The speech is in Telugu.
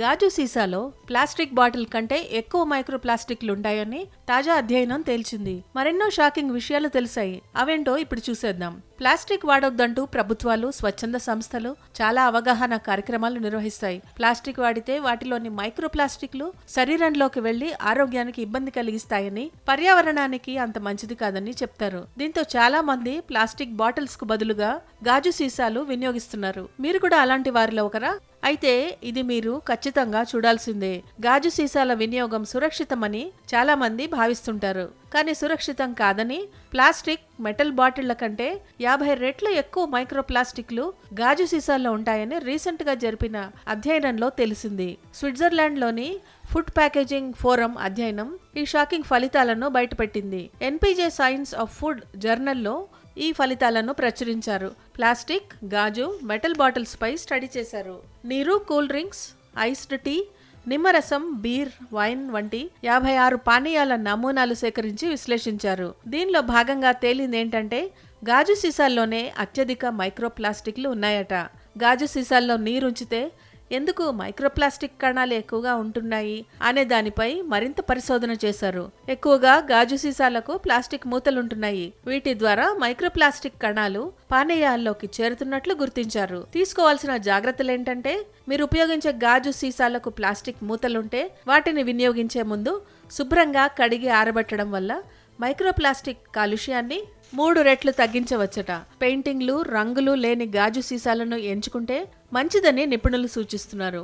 గాజు సీసాలో ప్లాస్టిక్ బాటిల్ కంటే ఎక్కువ మైక్రో ప్లాస్టిక్లు ఉంటాయని తాజా అధ్యయనం తేల్చింది. మరెన్నో షాకింగ్ విషయాలు తెలిసాయి. అవేంటో ఇప్పుడు చూసేద్దాం. ప్లాస్టిక్ వాడొద్దంటూ ప్రభుత్వాలు స్వచ్ఛంద సంస్థలు చాలా అవగాహన కార్యక్రమాలు నిర్వహిస్తాయి. ప్లాస్టిక్ వాడితే వాటిలోని మైక్రో ప్లాస్టిక్లు శరీరంలోకి వెళ్ళి ఆరోగ్యానికి ఇబ్బంది కలిగిస్తాయని పర్యావరణానికి అంత మంచిది కాదని చెప్తారు. దీంతో చాలా మంది ప్లాస్టిక్ బాటిల్స్కు బదులుగా గాజు సీసాలు వినియోగిస్తున్నారు. మీరు కూడా అలాంటి వారిలో ఒకరా? అయితే ఇది మీరు ఖచ్చితంగా చూడాల్సిందే. గాజు సీసాల వినియోగం సురక్షితమని చాలా మంది భావిస్తుంటారు. కానీ సురక్షితం కాదని ప్లాస్టిక్ మెటల్ బాటిళ్ళ కంటే యాభై రెట్లు ఎక్కువ మైక్రో ప్లాస్టిక్లు గాజు సీసాల్లో ఉంటాయని రీసెంట్గా జరిపిన అధ్యయనంలో తెలిసింది. స్విట్జర్లాండ్లోని ఫుడ్ ప్యాకేజింగ్ ఫోరం అధ్యయనం ఈ షాకింగ్ ఫలితాలను బయటపెట్టింది. ఎన్పిజే సైన్స్ ఆఫ్ ఫుడ్ జర్నల్లో ఈ ఫలితాలను ప్రచురించారు. ప్లాస్టిక్ గాజు మెటల్ బాటిల్స్ పై స్టడీ చేశారు. నీరు కూల్ డ్రింక్స్ ఐస్డ్ టీ నిమ్మరసం బీర్ వైన్ వంటి యాభై ఆరు పానీయాల నమూనాలు సేకరించి విశ్లేషించారు. దీనిలో భాగంగా తేలింది ఏంటంటే గాజు సీసాల్లోనే అత్యధిక మైక్రో ప్లాస్టిక్లు ఉన్నాయట. గాజు సీసాల్లో నీరుంచితే ఎందుకు మైక్రోప్లాస్టిక్ కణాలు ఎక్కువగా ఉంటున్నాయి అనే దానిపై మరింత పరిశోధన చేశారు. ఎక్కువగా గాజు సీసాలకు ప్లాస్టిక్ మూతలుంటున్నాయి. వీటి ద్వారా మైక్రోప్లాస్టిక్ కణాలు పానీయాల్లోకి చేరుతున్నట్లు గుర్తించారు. తీసుకోవాల్సిన జాగ్రత్తలు ఏంటంటే మీరు ఉపయోగించే గాజు సీసాలకు ప్లాస్టిక్ మూతలుంటే వాటిని వినియోగించే ముందు శుభ్రంగా కడిగి ఆరబెట్టడం వల్ల మైక్రోప్లాస్టిక్ కాలుష్యాన్ని మూడు రెట్లు తగ్గించవచ్చట. పెయింటింగ్లు రంగులు లేని గాజు సీసాలను ఎంచుకుంటే మంచిదని నిపుణులు సూచిస్తున్నారు.